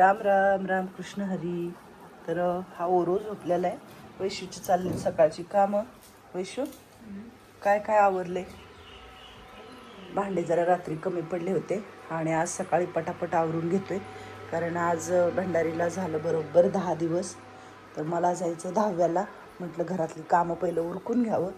राम राम राम कृष्ण हरी. तर हा ओरो झोपलेला आहे. वैशूची चालली सकाळची कामं. वैशू काय काय आवरले? भांडे जरा रात्री कमी पडले होते आणि आज सकाळी पटापट आवरून घेतोय. कारण आज भंडारीला झालं बरोबर दहा दिवस. तर मला जायचं दहाव्याला. म्हटलं घरातली कामं पहिलं उरकून घ्यावं.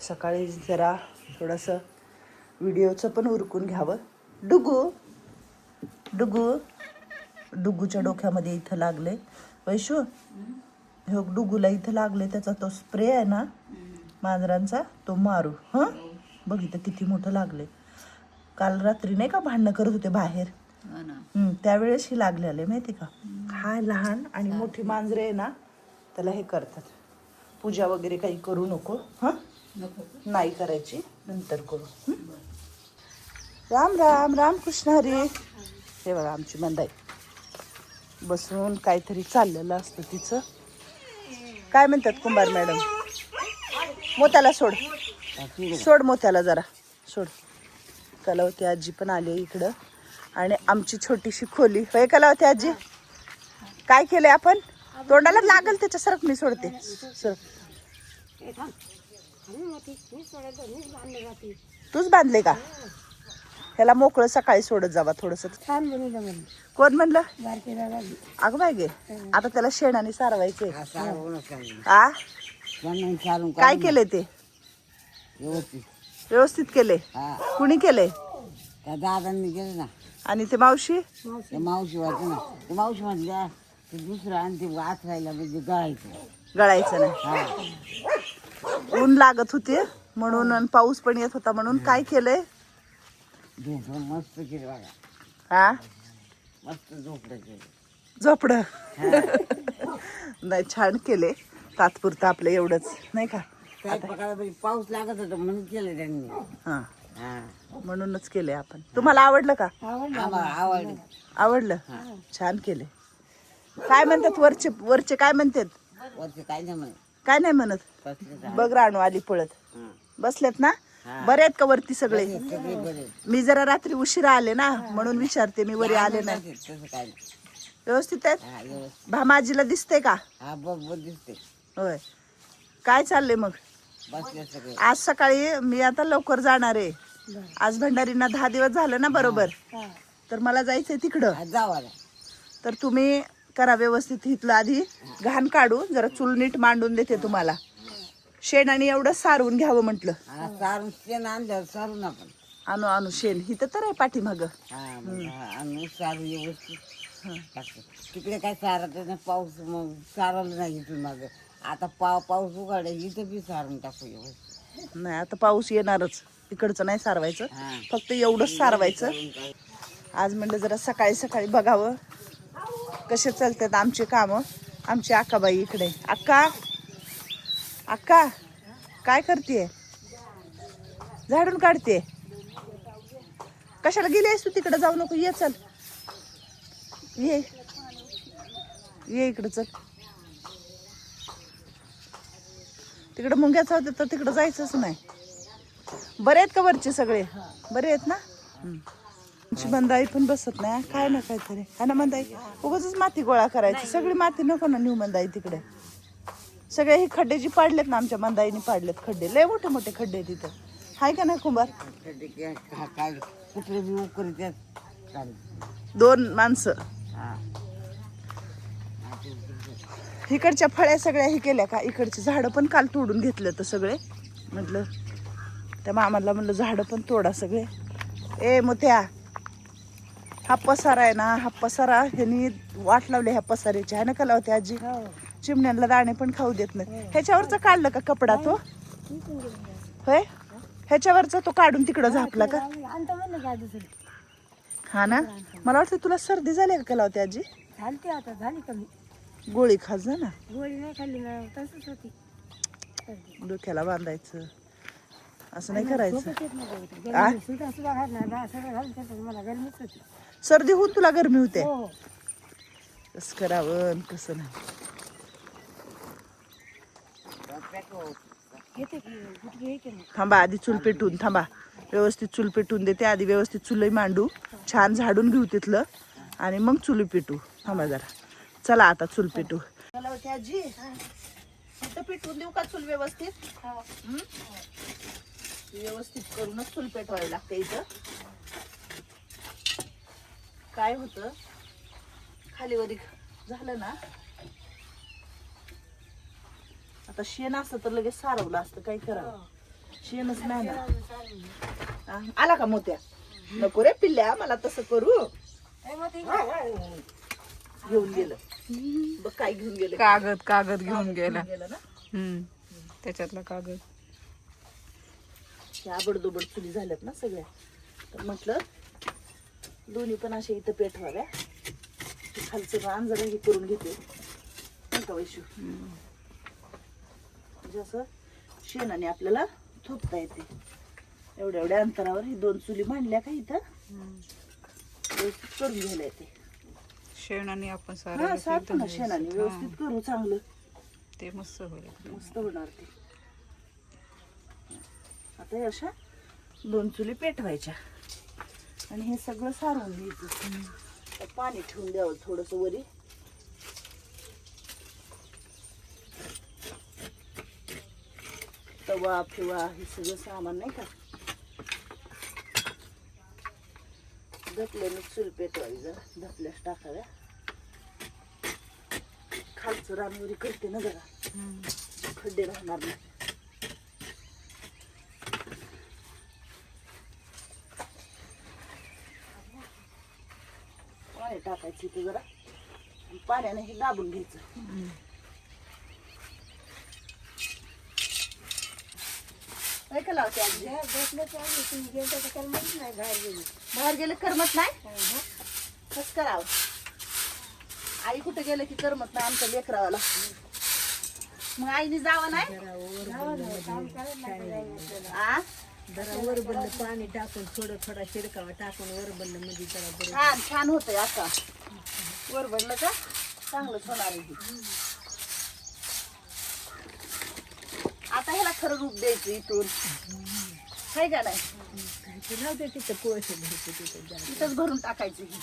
सकाळी जरा थोडंसं व्हिडिओचं पण उरकून घ्यावं. डुगू डुगू. डुगूच्या डोक्यामध्ये इथं लागले. वैशू हे डुगूला इथं लागले त्याचा तो स्प्रे आहे ना मांजरांचा तो मारू. हं? बघ इथं किती मोठं लागले. काल रात्री नाही का भांडणं करत होते बाहेर? हं, त्यावेळेस ही लागलेले माहिती का? हा लहान आणि मोठी मांजरे आहे ना त्याला हे करतात. पूजा वगैरे काही करू नको हं? नाही करायची नंतर करू? राम राम राम कृष्ण हरी. हे बघा आमची मंदाई बसून काहीतरी चाललेलं असतं तिचं. काय म्हणतात कुंभार मॅडम? मोत्याला सोड. सोड मोत्याला जरा. सोड. कलावती आजी पण आली इकडं. आणि आमची छोटीशी खोली. होय कलावती आजी? काय केलंय आपण? तोंडाला लागल त्याच्या सरक मी सोडते. सरक. तूच बांधले का? ह्याला मोकळं सकाळी सोडत जावा थोडस. छान बनवलं कोण म्हणलं? बारके दादा. अगं बाय गे आता त्याला शेणाने सारवायचे आ? काय केलंय ते? व्यवस्थित. केले कुणी केले त्या दादांनी गेलं ना. आणि ते मावशी? ते मावशी वाटत ना. ते मावशी म्हटल्या ते दुसरं आणि ते वाचरायला म्हणजे गळायचं. गळायचं नाही. हा. ऊन लागत होते म्हणून आणि पाऊस पण येत होता म्हणून काय केलंय? झोपडं मस्त केलं बघा. हा मस्त झोपडं केलं. झोपड? नाही छान केले. तात्पुरतं आपलं एवढंच नाही का? काय पाऊस लागत होता म्हणून केलं त्यांनी. हा. हा. म्हणूनच केले आपण. तुम्हाला आवडलं का? आम्हाला आवडलं. आवडलं? छान केले. काय म्हणतात वरचे वरचे काय म्हणतात? वरचे काय नाही म्हणे काय नाही म्हणत? कसले काय बघ राणू आली पळत. बसलेत ना? बरे आहेत का वरती सगळे? मी जरा रात्री उशिरा आले ना म्हणून विचारते मी वरी आले नाही. व्यवस्थित आहेत? भामाजीला दिसते का? होय. काय चाललंय मग? आज सकाळी मी आता लवकर जाणार आहे. आज भंडारींना दहा दिवस झालं ना बरोबर? तर मला जायचंय तिकडं. तर तुम्ही करा व्यवस्थित इथलं आधी घाण काढून जरा चूल नीट मांडून देते तुम्हाला. शेण आणि एवढं सारवून घ्यावं म्हटलं. हा सारून शेण आणल्यावर सारून आपण. आणू आणू शेण. हिथं तर आहे पाठीमाग. हा मग हा, आणि सारू व्यवस्थित. टाकतो तिकडे काय सारत नाही पाऊस मग सारवलं नाही इथून माग. आता पा पाऊस उघाडे इथं बी सारून टाकू व्यवस्थित. नाही आता पाऊस येणारच. इकडचं नाही सारवायचं. हा. फक्त एवढंच सारवायचं. आज म्हणलं जरा सकाळी सकाळी बघावं. कसे चालतात आमचे कामं. आमची अक्काबाई इकडे. अक्का? अक्का काय करते झाडून काढते कशाला गेली आहेस तू तिकडे? जाऊ नको ये चल. ये. ये इकडं चल. तिकडं मुंग्याचं होतं तर तिकडं जायचंच नाही. बरे आहेत का वरचे सगळे? बरे आहेत ना? आमची मंदाई पण बसत नाही काय ना काहीतरी. हा ना मंदाई उगाच माती गोळा करायची. सगळी माती नको ना न्यू मंदाई तिकडे. सगळे हे खड्डे जी पाडलेत ना आमच्या मंदाईने पाडलेत खड्डे लय मोठे मोठे खड्डे आहेत तिथं हाय का नाही कुंभार? काय कुठले बी उकरी त्यात? चालेल. दोन माणसं. हा. इकडच्या फळ्या सगळ्या हे केल्या का? इकडची झाडं पण काल तोडून घेतलं तर सगळे. म्हटलं त्या मामाला म्हणलं झाडं पण तोडा सगळे. ए मोत्या हा पसारा आहे ना हा पसारा ह्यांनी वाट लावली ह्या पसाऱ्याची. आहे ना का लावते आजी चिमण्यांना दाणे पण खाऊ देत नाही ह्याच्यावरचा काढलं का कपडा तो? होय? ह्याच्यावरचा तो काढून तिकडं झापला का? हा ना? मला वाटतं तुला सर्दी झाली का लावते आजी? झाली आता झाली कमी. गोळी खास ना? गोळी नाही खाल्ली ना तसंच होती. डोक्याला बांधायचं. असं नाही करायचं. सर्दी होऊन तुला गरमी होते? हो. कसं करावं आणि कसं नाही येते की गुटकी येते ना थांबा आधी चूल पेटून थांबा. व्यवस्थित चूल पेटून देते. आधी व्यवस्थित चुलही मांडू. छान झाडून घेऊ तिथलं. आणि मग चुली पेटू. थांबा जरा. चला आता चूल पेटू. आजी. इथं पेटवून देऊ का चूल व्यवस्थित? हं? व्यवस्थित करूनच चूल पेटवावी लागते इथं. काय होतं? खालीवरी झालं ना? आता शेण असतं तर लगेच सारवलं असतं काय करावं? शेणच नाही ना हा, आला का मोत्या? नको रे पिल्ल्या मला तसं करू. घेऊन गेलं. बघ काय घेऊन गेलं. कागद कागद घेऊन गेला. गेलं ना? हम्म त्याच्यातला कागद. ह्या बडदोबड चुली झाल्यात ना सगळ्या. तर म्हटलं दोन्ही पण अशा इथं पेटवाव्या ते खालचं रान जरा हे करून घेते. नाही का वैशू? म्हणजे असं शेणाने आपल्याला थोपता येते. एवढ्या एवढ्या अंतरावर ही दोन चुली मांडल्या का इथं? व्यवस्थित करून घ्यायला येते. शेणाने आपण हा सारा शेणाने व्यवस्थित करू चांगलं. ते मस्त होईल मस्त होणार ते. आता हे अशा दोन चुली पेटवायच्या. आणि हे सगळं सारवून घ्यायचं. त्यात पाणी ठेवून द्यावं थोडस वरी. तवा फिवा हे सगळं सामान नाही का? धकल्यानं चूल पेटवावी जरा धकल्यास टाकाव्या. खालचं रानवरी करते ना जरा. खड्डे राहणार नाही. पाणी टाकायची ते जरा. पाण्याने हे दाबून घ्यायचं. काय का लावते आजी बाहेर गेले. करमत नाही? कस करावं. आई कुठे गेले की करमत नाही आमच्या लेकरावाला? मग आईने जावं नाही? आ? वर बंद पाणी टाकून थोडं थोडा शिडकावा टाकून वर बंदमध्ये जरा बरं. छान छान होतंय आता. वर पडलं का चांगलंच होणार आहे हे. आता ह्याला खरं रूप द्यायचं इथून. आहे का नाही? ते नव्हते तिथं कोळसे भरते तिथं तिथंच भरून टाकायचं ही.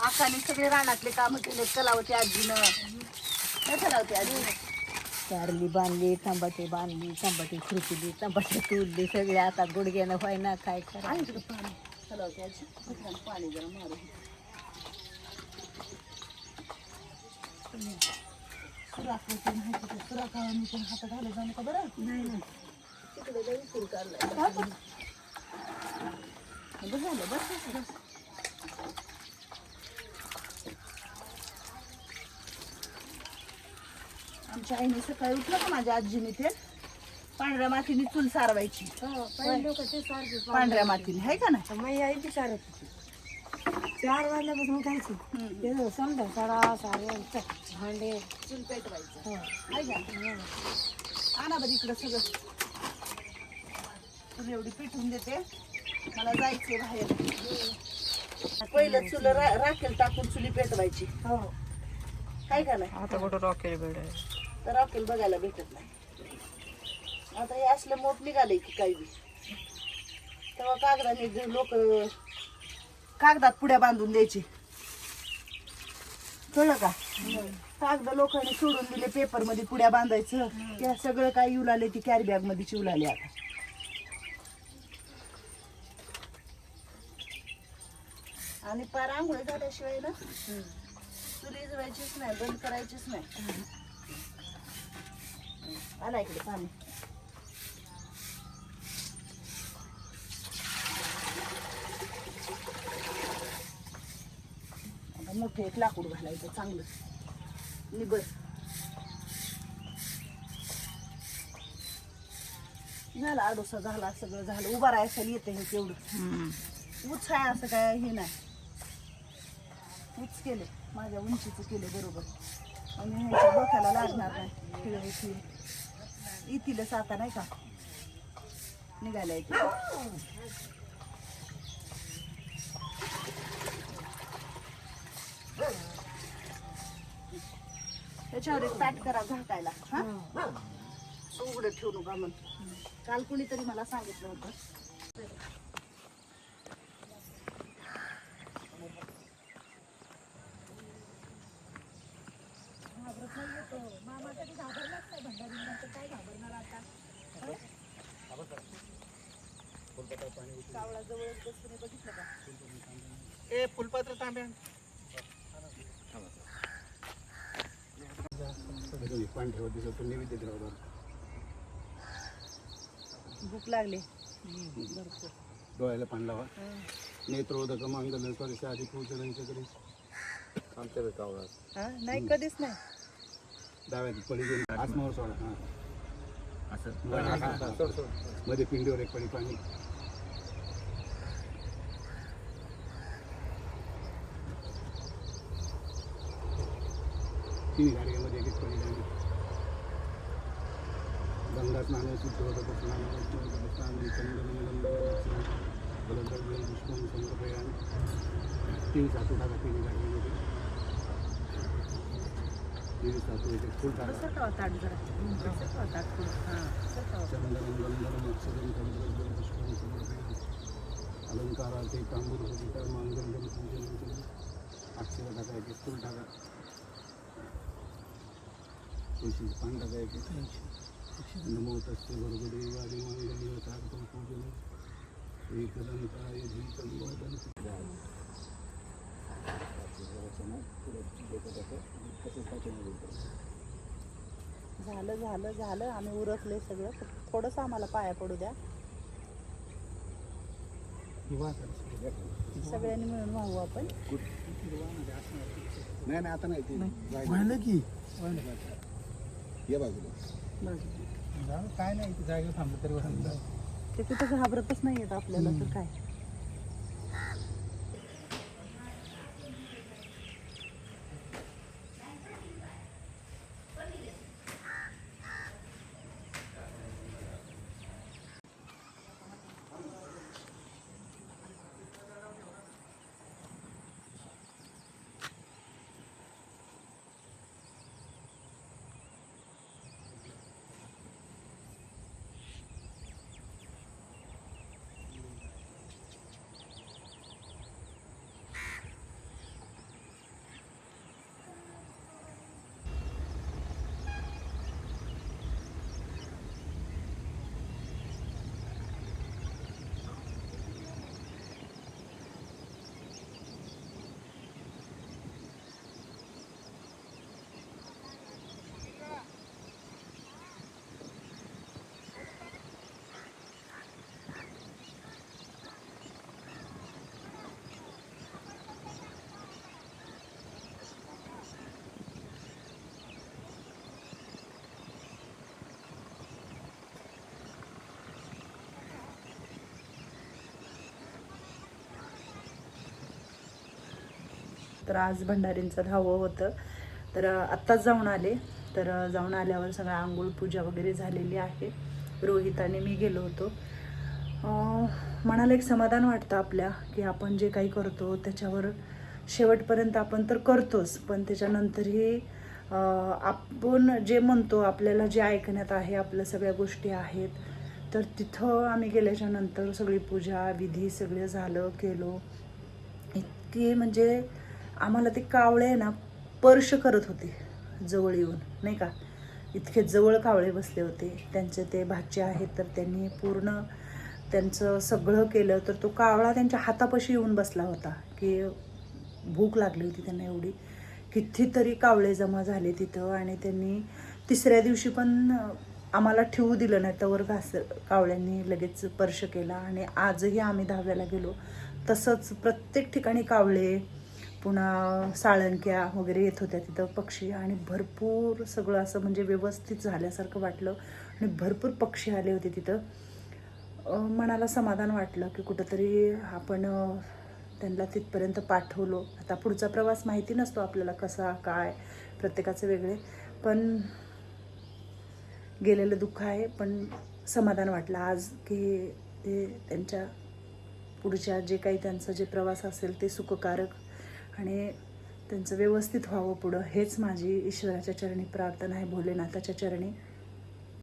आकाने सगळे रानातले काम केले कलावती आजीनं. काय कलावती आजी? कारली बांधली तंबाटे बांधली तंबाटे खुरपली तंबाटे तुडली सगळे आता गुडघ्यानं व्हाय ना काय करा आणि तिकडे पाणी. आजी पाणी जरा मारू सुराख होते नाही तिथे सुराख मी पण हातात घाले जाऊ नका बरं. नाही नाही. तिकडे जाऊन सुरू काढलाय बस झालं बस बस बस. आमच्या आईने सकाळी उठलं का माझ्या आजीने ते? पांढऱ्या मातीने चूल सारवायची. सारखे पांढऱ्या मातीने आहे का नाही? मग आई ती सारत होती. चार वाजल्यापासून खायची ते समजा सडा सारे भांडे. चूल पेटवायचं. हो. आहे का? आणा बरं इकडं सगळं. चूल एवढी पेटवून देते. मला जायचंय बाहेर. पहिलं चुल रा- राखेल टाकून चुली पेटवायची. हो. आहे का नाही? आता कुठं रॉकेल बेड आहे तर राखेल बघायला भेटत नाही. आता हे असलं मोठ निघालंय की काही बी. तेव्हा कागदाने लोक कागदात पुड्या बांधून द्यायचे. कळलं का? कागद लोकांनी सोडून दिले पेपरमध्ये पुड्या बांधायचं. त्या सगळं काय येऊ लागले ती कॅरी बॅगमध्ये चिवू लागले आता. आणि पार आंघोळ झाल्याशिवाय ना चुली जवायचीच नाही बंद करायचीच नाही. आला इकडे पाणी. मोठं एक लाकूड घालायचं चांगलं. निबर झाला आडोसा झाला सगळं झालं. उभा राहायचं येते हे तेवढं. उच आहे असं काय हे नाही. उच केले माझ्या उंचीचं केले बरोबर. आणि ह्याच्या डोक्याला लागणार नाही. येतीलच आता नाही का? निघायला त्याच्यावर एक ताट करा घाटायला हा? उघडं ठेवू नका मग काल कुणी तरी मला सांगितलं होतं. मामा कधी घाबरलाच नाही भंडा काय घाबरणार आता कावळाजवळ बसून बघितलं का? ए फुलपात्र तांब्या. पाणी ठेवत दिसत तो नैवेद्य ठेवतात भूक लागली. डोळ्याला पाणी लावा. नेत्रोदक मंगल परिषद आधी पूजनांच्या करी आमच्या हा नाही कधीच नाही. डाव्यात पडी घेऊन आसमावर सोडा. हा. असं. मध्ये पिंडीवर एक पडी पाणी. तिन्ही गाडग्यामध्ये एक एक पडी गङ्गास्नाने शुद्धोदकस्नाने उच्चोदकस्नाने चन्द्रमङ्गलं बलद्रव्यं पुष्पं समर्पयामि अक्षर धागा एक नमो तस्ते पूजनं धीतं वदन् झालं झालं झालं. आम्ही उरकले सगळं. थोडंसं आम्हाला पाया पडू द्या. सगळ्यांनी मिळून वाहू आपण. नाही नाही आता नाही. की? ये बाजूला. काय नाही जागेवर थांबलं तरी ते कुठं घाबरतच नाही येत आपल्याला तर काय? तर आज भंडारींचं धावं होतं. तर आत्ताच जाऊन आले. तर जाऊन आल्यावर सगळं आंघोळ पूजा वगैरे झालेली आहे. रोहित आणि मी गेलो होतो. मनाला एक समाधान वाटतं आपल्या की आपण जे काही करतो त्याच्यावर शेवटपर्यंत आपण तर करतोच. पण त्याच्यानंतरही आपण जे म्हणतो आपल्याला जे ऐकण्यात आहे आपल्या सगळ्या गोष्टी आहेत तर तिथं आम्ही गेल्याच्यानंतर सगळी पूजा विधी सगळं झालं केलो. इतकी म्हणजे आम्हाला ते कावळे आहे ना स्पर्श करत होते जवळ येऊन नाही का? इतके जवळ कावळे बसले होते. त्यांचे ते भाचे आहेत तर त्यांनी पूर्ण त्यांचं सगळं केलं तर तो कावळा त्यांच्या हातापाशी येऊन बसला होता की भूक लागली होती त्यांना एवढी. कितीतरी कावळे जमा झाले तिथं आणि त्यांनी तिसऱ्या दिवशी पण आम्हाला ठेवू दिलं नाही तवर घास कावळ्यांनी लगेच स्पर्श केला आणि आजही आम्ही दहाव्याला गेलो. तसंच प्रत्येक ठिकाणी कावळे पुन्हा साळंक्या वगैरे येत होत्या तिथं पक्षी आणि भरपूर सगळं असं म्हणजे व्यवस्थित झाल्यासारखं वाटलं. आणि भरपूर पक्षी आले होते तिथं. मनाला समाधान वाटलं की कुठंतरी आपण त्यांना तिथपर्यंत पाठवलो. आता पुढचा प्रवास माहिती नसतो आपल्याला कसा काय प्रत्येकाचे वेगळे. पण गेलेलं दुःख आहे पण समाधान वाटलं आज की ते त्यांच्या पुढच्या जे काही त्यांचा जे प्रवास असेल ते सुखकारक आणि त्यांचं व्यवस्थित व्हावं पुढं हेच माझी ईश्वराच्या चरणी प्रार्थना आहे भोलेनाथाच्या चरणी.